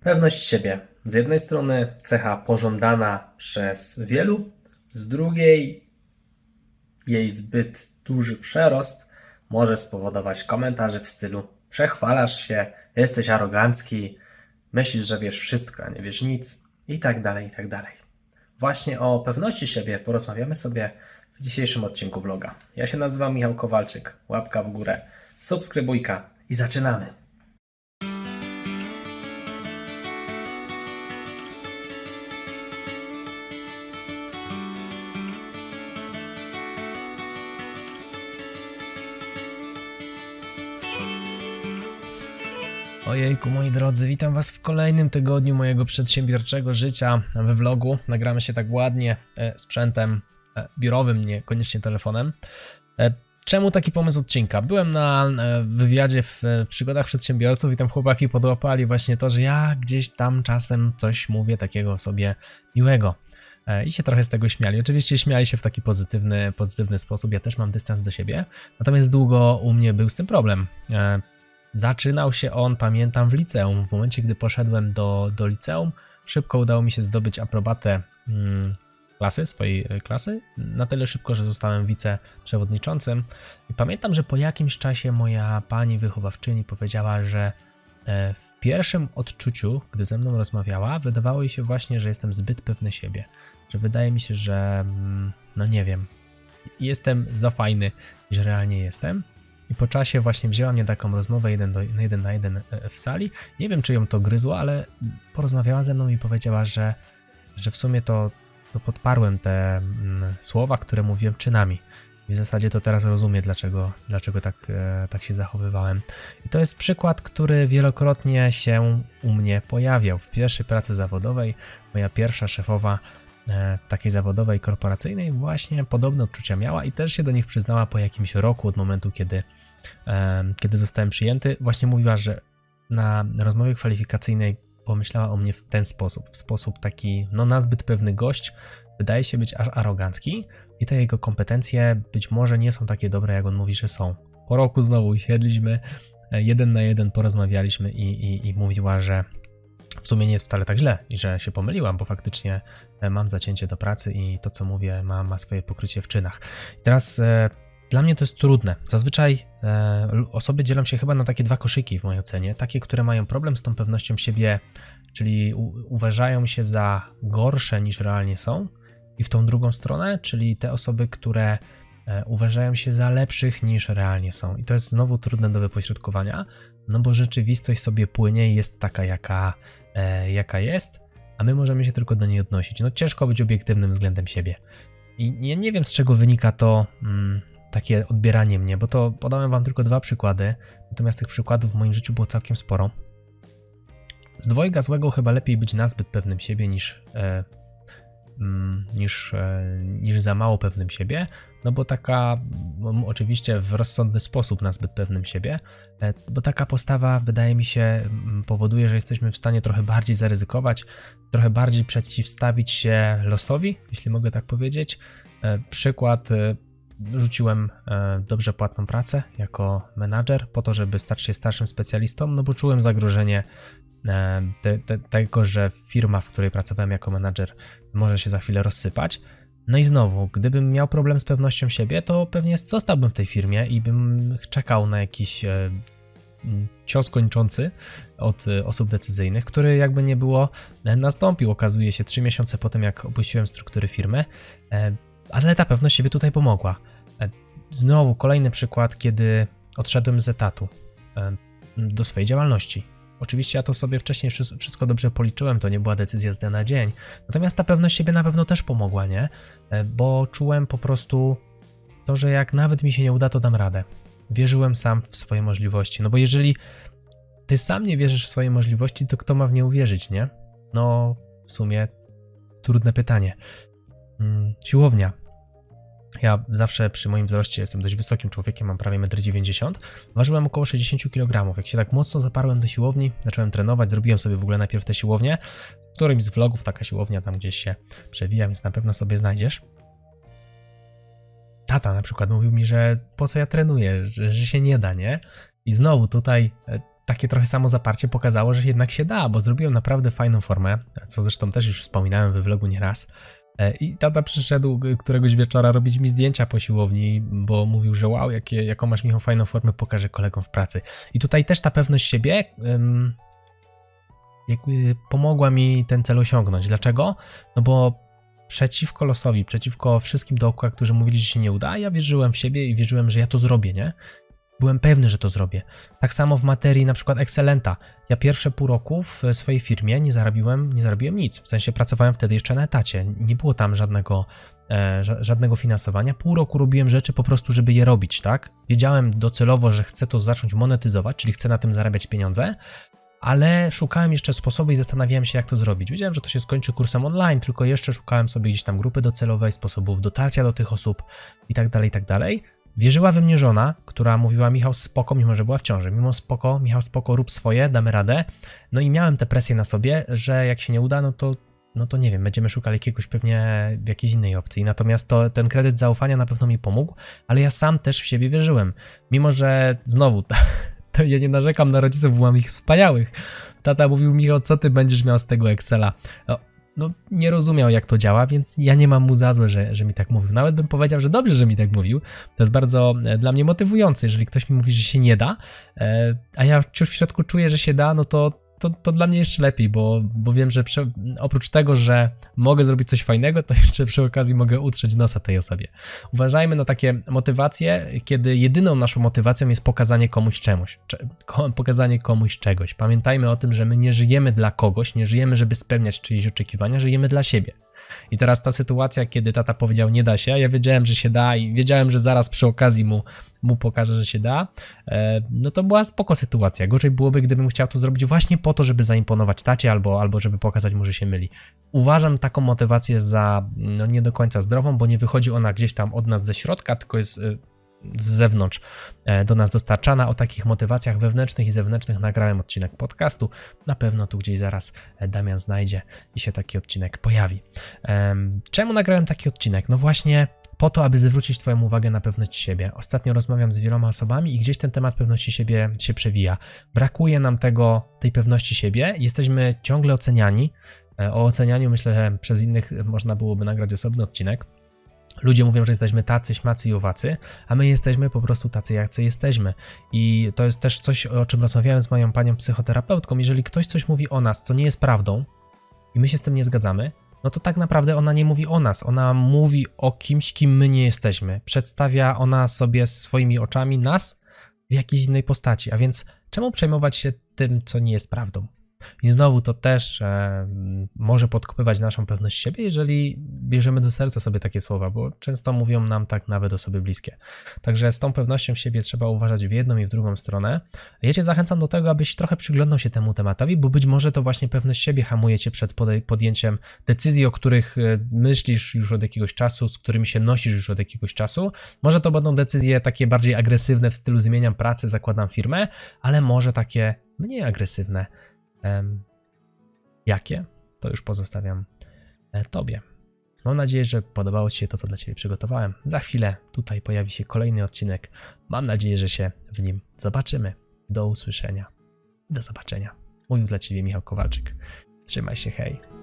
Pewność siebie. Z jednej strony cecha pożądana przez wielu, z drugiej jej zbyt duży przerost może spowodować komentarze w stylu przechwalasz się, jesteś arogancki, myślisz, że wiesz wszystko, a nie wiesz nic i tak dalej, i tak dalej. Właśnie o pewności siebie porozmawiamy sobie w dzisiejszym odcinku vloga. Ja się nazywam Michał Kowalczyk, łapka w górę, subskrybujka i zaczynamy. Ojejku, moi drodzy, witam was w kolejnym tygodniu mojego przedsiębiorczego życia we vlogu. Nagramy się tak ładnie e, sprzętem e, biurowym, niekoniecznie telefonem. E, Czemu taki pomysł odcinka? Byłem na e, wywiadzie w, w przygodach przedsiębiorców i tam chłopaki podłapali właśnie to, że ja gdzieś tam czasem coś mówię takiego sobie miłego. E, I się trochę z tego śmiali. Oczywiście śmiali się w taki pozytywny, pozytywny sposób. Ja też mam dystans do siebie. Natomiast długo u mnie był z tym problem. Zaczynał się on, pamiętam, w liceum. W momencie, gdy poszedłem do, do liceum, szybko udało mi się zdobyć aprobatę mm, klasy, swojej e, klasy. Na tyle szybko, że zostałem wiceprzewodniczącym. I pamiętam, że po jakimś czasie moja pani wychowawczyni powiedziała, że e, w pierwszym odczuciu, gdy ze mną rozmawiała, wydawało jej się właśnie, że jestem zbyt pewny siebie. Że wydaje mi się, że mm, no nie wiem, jestem za fajny, że realnie jestem. I po czasie właśnie wzięła mnie taką rozmowę jeden, do, jeden na jeden e, w sali. Nie wiem, czy ją to gryzło, ale porozmawiała ze mną i powiedziała, że, że w sumie to, to podparłem te mm, słowa, które mówiłem czynami. I w zasadzie to teraz rozumiem, dlaczego, dlaczego tak, e, tak się zachowywałem. I to jest przykład, który wielokrotnie się u mnie pojawiał. W pierwszej pracy zawodowej moja pierwsza szefowa takiej zawodowej, korporacyjnej właśnie podobne odczucia miała i też się do nich przyznała po jakimś roku od momentu, kiedy, e, kiedy zostałem przyjęty. Właśnie mówiła, że na rozmowie kwalifikacyjnej pomyślała o mnie w ten sposób, w sposób taki, no nazbyt pewny gość, wydaje się być aż arogancki i te jego kompetencje być może nie są takie dobre, jak on mówi, że są. Po roku znowu usiedliśmy, e, jeden na jeden porozmawialiśmy i, i, i mówiła, że w sumie nie jest wcale tak źle i że się pomyliłam, bo faktycznie e, mam zacięcie do pracy i to, co mówię, ma, ma swoje pokrycie w czynach. I teraz e, dla mnie to jest trudne. Zazwyczaj e, osoby dzielą się chyba na takie dwa koszyki w mojej ocenie. Takie, które mają problem z tą pewnością siebie, czyli u- uważają się za gorsze niż realnie są, i w tą drugą stronę, czyli te osoby, które uważają się za lepszych niż realnie są. I to jest znowu trudne do wypośrodkowania, no bo rzeczywistość sobie płynie i jest taka, jaka, e, jaka jest, a my możemy się tylko do niej odnosić. No ciężko być obiektywnym względem siebie. I ja nie wiem, z czego wynika to mm, takie odbieranie mnie, bo to podałem wam tylko dwa przykłady, natomiast tych przykładów w moim życiu było całkiem sporo. Z dwojga złego chyba lepiej być nazbyt pewnym siebie niż, e, mm, niż, e, niż za mało pewnym siebie, no bo taka, oczywiście w rozsądny sposób nazbyt pewnym siebie, e, bo taka postawa wydaje mi się powoduje, że jesteśmy w stanie trochę bardziej zaryzykować, trochę bardziej przeciwstawić się losowi, jeśli mogę tak powiedzieć. E, Przykład, e, rzuciłem dobrze płatną pracę jako menadżer po to, żeby stać się starszym specjalistą, no bo czułem zagrożenie te, te, tego, że firma, w której pracowałem jako menadżer, może się za chwilę rozsypać. No i znowu, gdybym miał problem z pewnością siebie, to pewnie zostałbym w tej firmie i bym czekał na jakiś e, cios kończący od e, osób decyzyjnych, który jakby nie było e, nastąpił. Okazuje się trzy miesiące po tym, jak opuściłem struktury firmy, ale ta pewność siebie tutaj pomogła. Znowu kolejny przykład, kiedy odszedłem z etatu do swojej działalności. Oczywiście ja to sobie wcześniej wszys- wszystko dobrze policzyłem, to nie była decyzja z dnia na dzień. Natomiast ta pewność siebie na pewno też pomogła, nie? E, Bo czułem po prostu to, że jak nawet mi się nie uda, to dam radę. Wierzyłem sam w swoje możliwości. No bo jeżeli ty sam nie wierzysz w swoje możliwości, to kto ma w nie uwierzyć, nie? No, w sumie trudne pytanie. Mm, Siłownia. Ja zawsze przy moim wzroście jestem dość wysokim człowiekiem, mam prawie 1,90 m. Ważyłem około 60 kg. Jak się tak mocno zaparłem do siłowni, zacząłem trenować, zrobiłem sobie w ogóle najpierw tę siłownię. W którymś z vlogów taka siłownia tam gdzieś się przewija, więc na pewno sobie znajdziesz. Tata na przykład mówił mi, że po co ja trenuję, że, że się nie da, nie? I znowu tutaj e, takie trochę samo zaparcie pokazało, że jednak się da, bo zrobiłem naprawdę fajną formę, co zresztą też już wspominałem we vlogu nieraz. E, I tata przyszedł któregoś wieczora robić mi zdjęcia po siłowni, bo mówił, że wow, jakie, jaką masz Michał fajną formę, pokażę kolegom w pracy. I tutaj też ta pewność siebie jakby pomogła mi ten cel osiągnąć. Dlaczego? No bo przeciwko losowi, przeciwko wszystkim dookoła, którzy mówili, że się nie uda, ja wierzyłem w siebie i wierzyłem, że ja to zrobię, nie? Byłem pewny, że to zrobię. Tak samo w materii na przykład Excelenta. Ja pierwsze pół roku w swojej firmie nie zarobiłem, nie zarobiłem nic. W sensie pracowałem wtedy jeszcze na etacie. Nie było tam żadnego, e, ża- żadnego finansowania. Pół roku robiłem rzeczy po prostu, żeby je robić, tak? Wiedziałem docelowo, że chcę to zacząć monetyzować, czyli chcę na tym zarabiać pieniądze, ale szukałem jeszcze sposobu i zastanawiałem się, jak to zrobić. Wiedziałem, że to się skończy kursem online, tylko jeszcze szukałem sobie gdzieś tam grupy docelowej, sposobów dotarcia do tych osób i tak dalej, i tak dalej. Wierzyła we mnie żona, która mówiła Michał spoko, mimo że była w ciąży. Mimo spoko, Michał spoko, rób swoje, damy radę. No i miałem tę presję na sobie, że jak się nie uda, no to, no to nie wiem, będziemy szukali jakiegoś pewnie jakiejś innej opcji. Natomiast to, ten kredyt zaufania na pewno mi pomógł, ale ja sam też w siebie wierzyłem. Mimo, że znowu, to ja nie narzekam na rodziców, bo mam ich wspaniałych. Tata mówił, Michał, co ty będziesz miał z tego Excela? No, nie rozumiał, jak to działa, więc ja nie mam mu za złe, że, że mi tak mówił. Nawet bym powiedział, że dobrze, że mi tak mówił. To jest bardzo e, dla mnie motywujące, jeżeli ktoś mi mówi, że się nie da, e, a ja wciąż w środku czuję, że się da, no to, to, to dla mnie jeszcze lepiej, bo, bo wiem, że prze, oprócz tego, że mogę zrobić coś fajnego, to jeszcze przy okazji mogę utrzeć nosa tej osobie. Uważajmy na takie motywacje, kiedy jedyną naszą motywacją jest pokazanie komuś czemuś, pokazanie komuś czegoś. Pamiętajmy o tym, że my nie żyjemy dla kogoś, nie żyjemy, żeby spełniać czyjeś oczekiwania, żyjemy dla siebie. I teraz ta sytuacja, kiedy tata powiedział nie da się, ja wiedziałem, że się da i wiedziałem, że zaraz przy okazji mu, mu pokażę, że się da, e, no to była spoko sytuacja. Gorzej byłoby, gdybym chciał to zrobić właśnie po to, żeby zaimponować tacie albo, albo żeby pokazać mu, że się myli. Uważam taką motywację za no, nie do końca zdrową, bo nie wychodzi ona gdzieś tam od nas ze środka, tylko jest y, z zewnątrz e, do nas dostarczana. O takich motywacjach wewnętrznych i zewnętrznych nagrałem odcinek podcastu. Na pewno tu gdzieś zaraz e, Damian znajdzie i się taki odcinek pojawi. Em, Czemu nagrałem taki odcinek? No właśnie po to, aby zwrócić Twoją uwagę na pewność siebie. Ostatnio rozmawiam z wieloma osobami i gdzieś ten temat pewności siebie się przewija. Brakuje nam tego, tej pewności siebie. Jesteśmy ciągle oceniani. E, O ocenianiu myślę, że przez innych można byłoby nagrać osobny odcinek. Ludzie mówią, że jesteśmy tacy, śmacy i owacy, a my jesteśmy po prostu tacy, jacy jesteśmy. I to jest też coś, o czym rozmawiałem z moją panią psychoterapeutką. Jeżeli ktoś coś mówi o nas, co nie jest prawdą, i my się z tym nie zgadzamy, no to tak naprawdę ona nie mówi o nas. Ona mówi o kimś, kim my nie jesteśmy. Przedstawia ona sobie swoimi oczami nas w jakiejś innej postaci. A więc czemu przejmować się tym, co nie jest prawdą? I znowu to też e, może podkopywać naszą pewność siebie, jeżeli bierzemy do serca sobie takie słowa, bo często mówią nam tak nawet osoby bliskie. Także z tą pewnością siebie trzeba uważać w jedną i w drugą stronę. Ja Cię zachęcam do tego, abyś trochę przyglądał się temu tematowi, bo być może to właśnie pewność siebie hamuje Cię przed podjęciem decyzji, o których e, myślisz już od jakiegoś czasu, z którymi się nosisz już od jakiegoś czasu. Może to będą decyzje takie bardziej agresywne w stylu zmieniam pracę, zakładam firmę, ale może takie mniej agresywne. Jakie? To już pozostawiam e, Tobie. Mam nadzieję, że podobało Ci się to, co dla Ciebie przygotowałem. Za chwilę tutaj pojawi się kolejny odcinek. Mam nadzieję, że się w nim zobaczymy. Do usłyszenia. Do zobaczenia. Mówił dla Ciebie Michał Kowalczyk. Trzymaj się, hej.